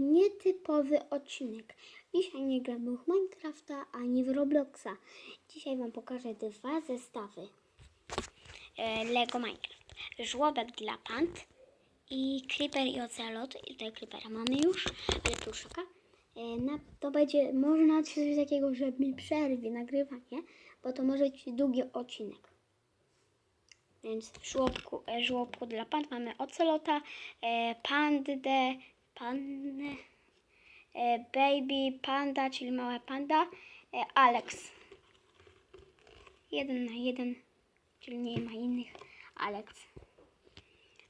Nietypowy odcinek. Dzisiaj nie gramy w Minecrafta ani w Robloxa. Dzisiaj Wam pokażę dwa zestawy e, Lego Minecraft. Żłobek dla pand i Creeper i Ocelot. I tutaj Creepera mamy już, ale pluszaka. E, to będzie można coś takiego, że mi przerwie nagrywanie, bo to może być długi odcinek. Więc w żłobku, e, żłobku dla pand mamy ocelota, pandę, pannę, e, baby panda, czyli mała panda, e, Alex. Jeden na jeden, czyli nie ma innych, Alex.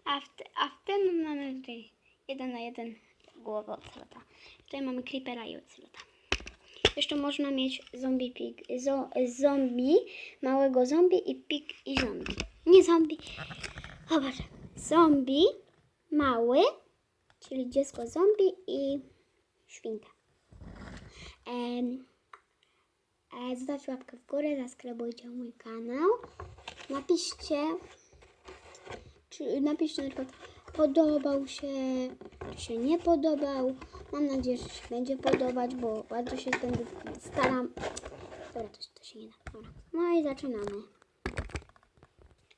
A w, te, a w tym mamy tutaj jeden na jeden głowę ocelota. Tutaj mamy creepera i ocelota. Jeszcze można mieć zombie pig, zo, zombie, małego zombie i pig i zombie. Nie zombie. Zobacz. Zombie, mały, czyli dziecko zombie i świnka. E, zostawcie łapkę w górę, zaskrybujcie mój kanał. Napiszcie, czy napiszcie na przykład podobał się, czy się nie podobał. Mam nadzieję, że się będzie podobać, bo bardzo się będę staram. Dobra, to, to się nie da. No i zaczynamy.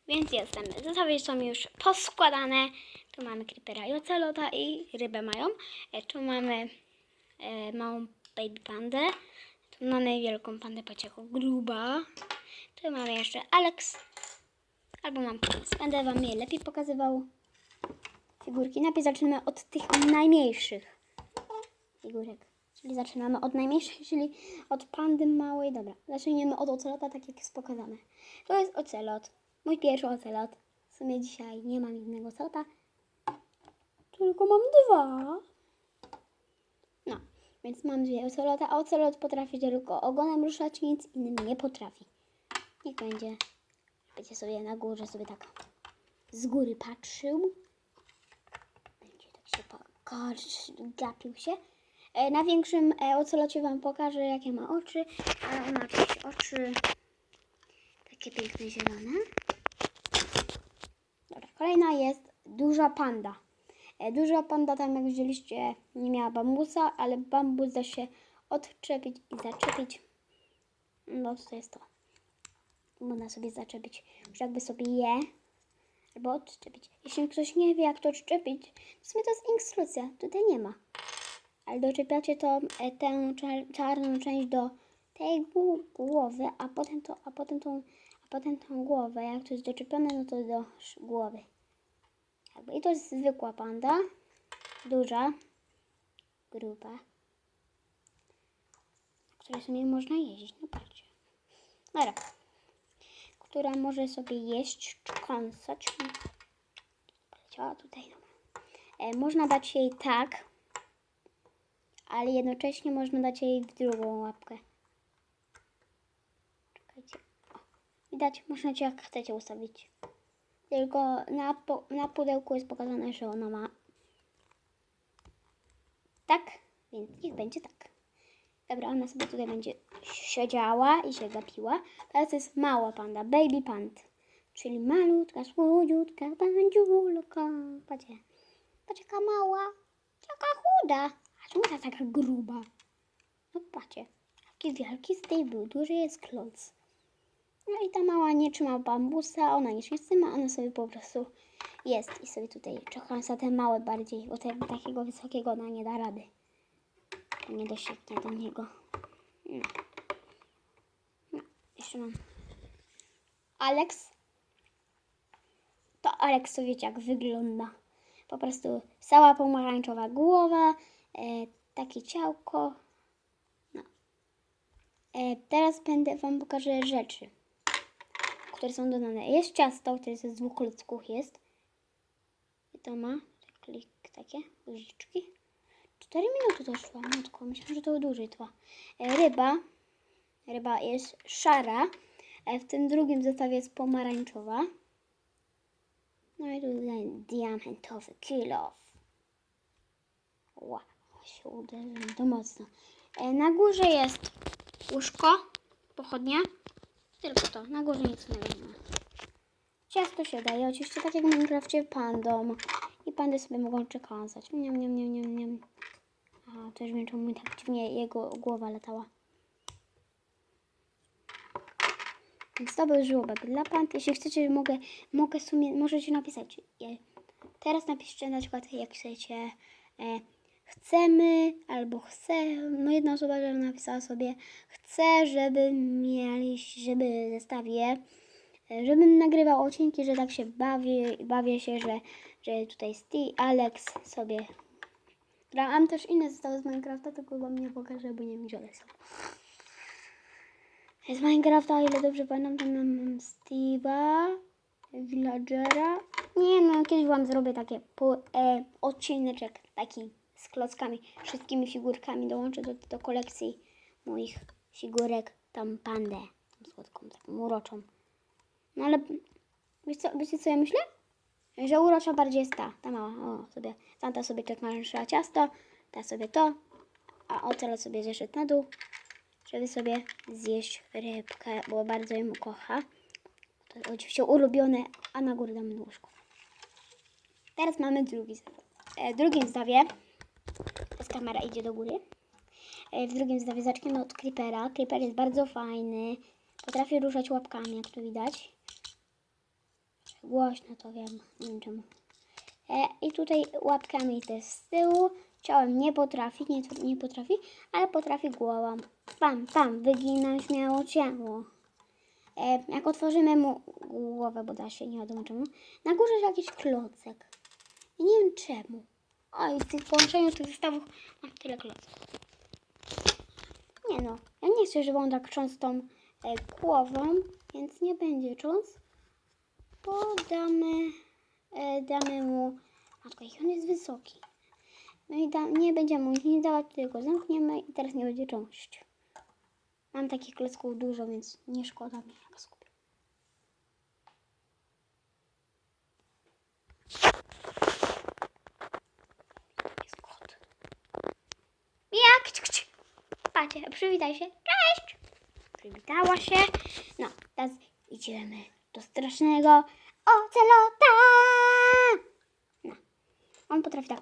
Więc jestem. Zestawy są już poskładane. Tu mamy creepera i ocelota i rybę mają. E, Tu mamy e, małą baby pandę. Tu mamy wielką pandę pociechą gruba. Tu mamy jeszcze Alex. Albo mam. Będę wam je lepiej pokazywał. Figurki. Najpierw zaczynamy od tych najmniejszych figurek. Czyli zaczynamy od najmniejszej, czyli od pandy małej. Dobra, zaczniemy od ocelota, tak jak jest pokazane. To jest ocelot. Mój pierwszy ocelot. W sumie dzisiaj nie mam innego ocelota. Tylko mam dwa. No, więc mam dwie ocelota, a ocelot potrafi tylko ogonem ruszać, nic innym nie potrafi. Niech będzie. Będzie sobie na górze sobie tak z góry patrzył. Będzie tak się pokaż- gapił się. E, Na większym e, ocelocie Wam pokażę, jakie ma oczy. A ma jakieś oczy takie piękne zielone. Kolejna jest duża panda. E, Duża panda, tam jak widzieliście, nie miała bambusa, ale bambus da się odczepić i zaczepić. No to jest to. Można sobie zaczepić, już jakby sobie je, albo odczepić. Jeśli ktoś nie wie, jak to odczepić, w sumie to jest instrukcja, tutaj nie ma. Ale doczepiacie to, e, tę czar- czarną część do tej gł- głowy, a potem, to, a, potem tą, a potem tą głowę. Jak to jest doczepione, no to do głowy. Jakby. I to jest zwykła panda. Duża. Gruba. Na której sobie można jeździć. No patrzcie. Dobra. Która może sobie jeść kąsać. Poleciała tutaj. E, można dać jej tak ale jednocześnie można dać jej w drugą łapkę. Czekajcie. O, widać, można cię jak chcecie ustawić. Tylko na, na pudełku jest pokazane, że ona ma tak, więc niech będzie tak. Dobra, ona sobie tutaj będzie siedziała i się gapiła. Teraz jest mała panda, baby pand. Czyli malutka, słodziutka, bandziulka. Patrzcie, patrz jaka mała, jaka chuda. A czemu ta taka gruba? No patrzcie, jaki wielki z tej był, duży jest kloc. No i ta mała nie trzyma bambusa, ona nic nie trzyma, ona sobie po prostu jest i sobie tutaj czeka za te małe bardziej, bo tego takiego wysokiego ona nie da rady. Nie dosięgnie do niego. No. no. Jeszcze mam. Alex. To Alex to wiecie jak wygląda. Po prostu cała pomarańczowa głowa, e, takie ciałko. No. E, teraz będę Wam pokażę rzeczy, które są dodane. Jest ciasto, które z dwóch klocków jest. I to ma klik, takie guziczki. 4 minuty to trwa, matko. Myślałam, że to dłużej trwa. E, ryba. Ryba jest szara. E, w tym drugim zestawie jest pomarańczowa. No i tutaj diamentowy kill off. Wow, się uderzyłem to mocno. E, na górze jest łóżko, pochodnia. Tylko to, na górze nic nie ma. Ciasto się daje, oczywiście tak jak w Minecrafcie pandą. I pandy sobie mogą czekać. Niam, niam, niam, niam, niam. też wiem, czemu mi tak dziwnie jego głowa latała. Więc to był żłobek dla pan. Jeśli chcecie, mogę, mogę sumie, możecie napisać. Teraz napiszcie na przykład, jak chcecie. E, chcemy, albo chcę. No jedna osoba, napisała sobie, chcę, żeby mieli, żeby zestawie, żebym nagrywał odcinki, że tak się bawię, bawię się, że, że tutaj Steve, Alex sobie. Mam też inne zestawy z Minecrafta, tylko wam nie pokażę, bo nie wiem, gdzie one są. Z Minecrafta, o ile dobrze pamiętam, mam Steve'a, Villagera. Nie no, kiedyś wam zrobię takie po, e, odcineczek taki z klockami, wszystkimi figurkami. Dołączę do, do kolekcji moich figurek, tam pandę, tą słodką, taką uroczą. No ale wiecie co, wiecie co ja myślę? Że urocza bardziej jest ta, ta mała. O, sobie, tamta sobie naszyła ciasto, ta sobie to, a ocel sobie zeszedł na dół żeby sobie zjeść rybkę, bo bardzo ją kocha. To oczywiście ulubione, a na górę damy łóżko. Teraz mamy drugi zestaw. E, drugim zestawie, kamera idzie do góry. E, w drugim zestawie zaczniemy od Creepera. Creeper jest bardzo fajny. Potrafi ruszać łapkami, jak to widać. Głośno to wiem, nie wiem czemu. E, I tutaj łapkami też z tyłu. Ciałem nie potrafi, nie, nie potrafi, ale potrafi głową. Pam, pam, wygina śmiało ciało. E, jak otworzymy mu głowę, bo da się, nie wiadomo czemu, na górze jest jakiś klocek. I nie wiem czemu. Oj, w tych połączeniu tych zestawów mam tyle klocków. Nie no, ja nie chcę, żeby on tak cząs tą e, głową, więc nie będzie cząs. Bo damy, e, damy mu... Matko, jaki on jest wysoki. No i da, nie będziemy mu nie dawać, tylko zamkniemy i teraz nie będzie cząść. Mam takich klocków dużo, więc nie szkoda mi jak skupię. Jest kot. Jak? Cik, cik. Patrzcie, przywitaj się. Cześć! Przywitała się. No, teraz idziemy do strasznego ocelota. No, on potrafi tak.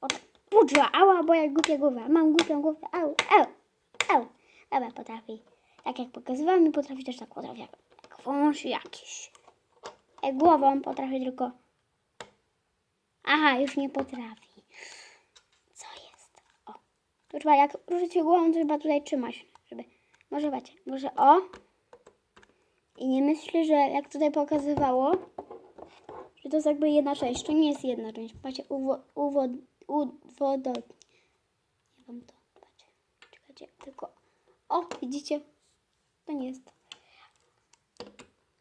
Od pudża, ała, bo jak głupia głowa. Mam głupią głowę, au, au, au. Dobra, potrafi. Tak jak pokazywałam, i potrafi też tak potrafi jak, jak wąż jakiś. E, głową potrafi tylko... Aha, już nie potrafi. Co jest? O, tu trzeba, jak ruszycie głową, to trzeba tutaj trzymać, żeby... Może macie, może o. I nie myślę, że jak tutaj pokazywało, że to jest jakby jedna część. To nie jest jedna część. Patrzcie, uwo. Ja wam to, patrzcie. Czekajcie, tylko... O, widzicie? To nie jest.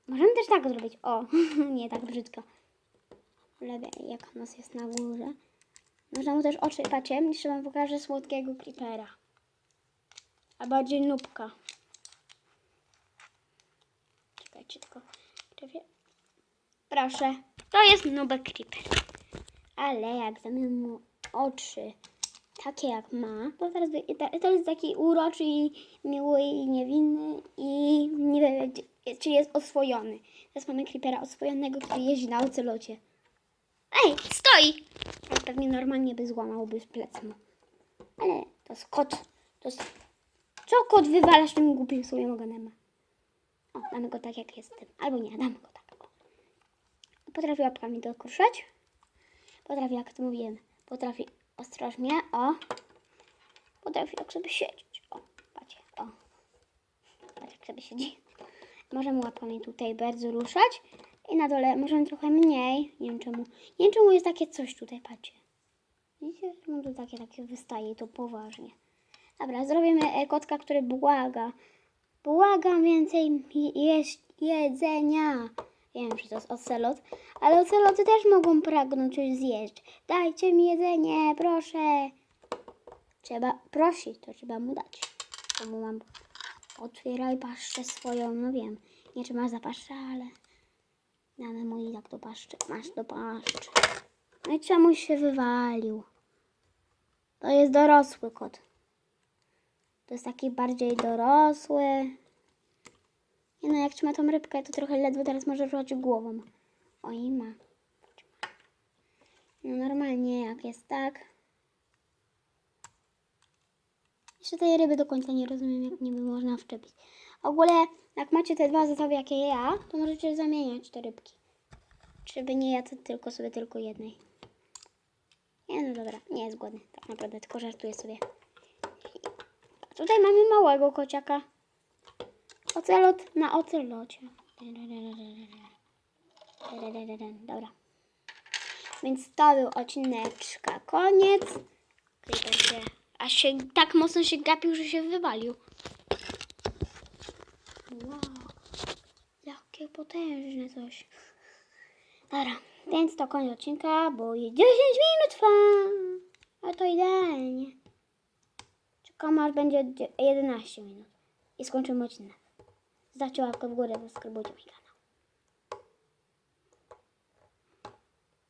Możemy też tak zrobić. O, nie tak brzydko. Lepiej, jak u nas jest na górze. Można mu też oczy, patrzcie, jeszcze wam pokażę słodkiego creepera. A bardziej nubka. Czekajcie, tylko... Proszę, to jest nubek creeper. Ale jak damy mu oczy takie jak ma, to teraz to jest taki uroczy i miły i niewinny i nie wiem, czy jest oswojony. Teraz mamy creepera oswojonego, który jeździ na ocelocie. Ej, stoi! Ale pewnie normalnie by złamałby z plecem. Ale to jest kot. To jest... Co kot wywalasz tym głupim swoim ogonem? O, damy go tak jak jest. Albo nie, damy go tak. O. Potrafi łapkami dokuszać. Potrafi, jak to mówiłem, potrafi ostrożnie, o. Potrafi tak sobie siedzieć. O, patrzcie, o. Patrz jak sobie siedzi. Możemy łapkami tutaj bardzo ruszać. I na dole możemy trochę mniej. Nie wiem czemu. Nie wiem czemu jest takie coś tutaj, patrzcie. Widzicie? No to takie, takie wystaje to poważnie. Dobra, zrobimy e, kotka, który błaga. Błagam więcej jedzenia. Wiem, że to jest ocelot, ale oceloty też mogą pragnąć coś zjeść. Dajcie mi jedzenie, proszę. Trzeba prosić, to trzeba mu dać. To mu mam. Otwieraj paszczę swoją, no wiem. Nie masz za paszczę, ale damy mu i tak do paszczy. Masz do paszczy. No i czemuś się wywalił. To jest dorosły kot. To jest taki bardziej dorosły. No, jak trzyma tą rybkę, to trochę ledwo teraz może ruszać głową. O i ma. No normalnie, jak jest tak. Jeszcze tej ryby do końca nie rozumiem, jak niby można wczepić. W ogóle, jak macie te dwa zestawy, jakie ja, to możecie zamieniać te rybki. Żeby nie jadł tylko sobie tylko jednej. Nie, no dobra, nie jest głodny, tak naprawdę, tylko żartuję sobie. Tutaj mamy małego kociaka. Ocelot na ocelocie. Dobra. Więc to był odcineczka. Koniec. Aż się tak mocno się gapił, że się wywalił. Wow. Jakie potężne coś. Dobra, więc to koniec odcinka, bo je 10 minut trwa. A to idealnie. Czekam aż będzie dzie- 11 minut. I skończymy odcinek. Zdajcie łapkę w górę, subskrybujcie mój kanał.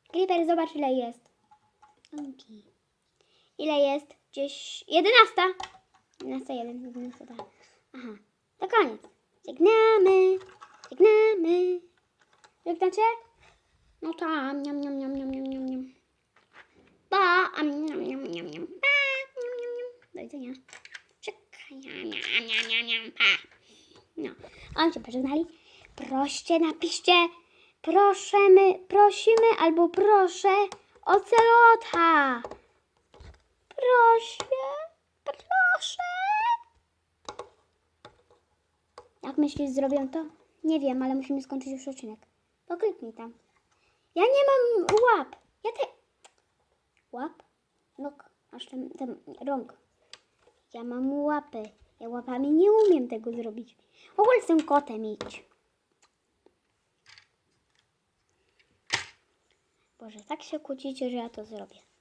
Creeper, zobacz ile jest. Okej. Ile jest? Gdzieś... 11! 11, 1, 11, tak. Aha. To koniec. Żegnamy. Żegnamy. Żegnacie? No tam. Niam, niam, niam, niam, niam, niam, niam. Pa. Am, niam, niam, niam, niam. Pa. Niam, niam, niam. Do widzenia. Czekaj. Niam, niam, niam, niam, niam. Pa. No. Oni się pożegnali. Proście, napiszcie. Prosimy, prosimy albo proszę ocelota. Proszę, proszę. Jak myślisz, zrobią to? Nie wiem, ale musimy skończyć już odcinek. To kliknij tam. Ja nie mam łap. Ja te... Łap? Nóg. Aż ten, ten rąk. Ja mam łapy. Ja łapami nie umiem tego zrobić. W ogóle z tym kotem idź. Boże, tak się kłócicie, że ja to zrobię.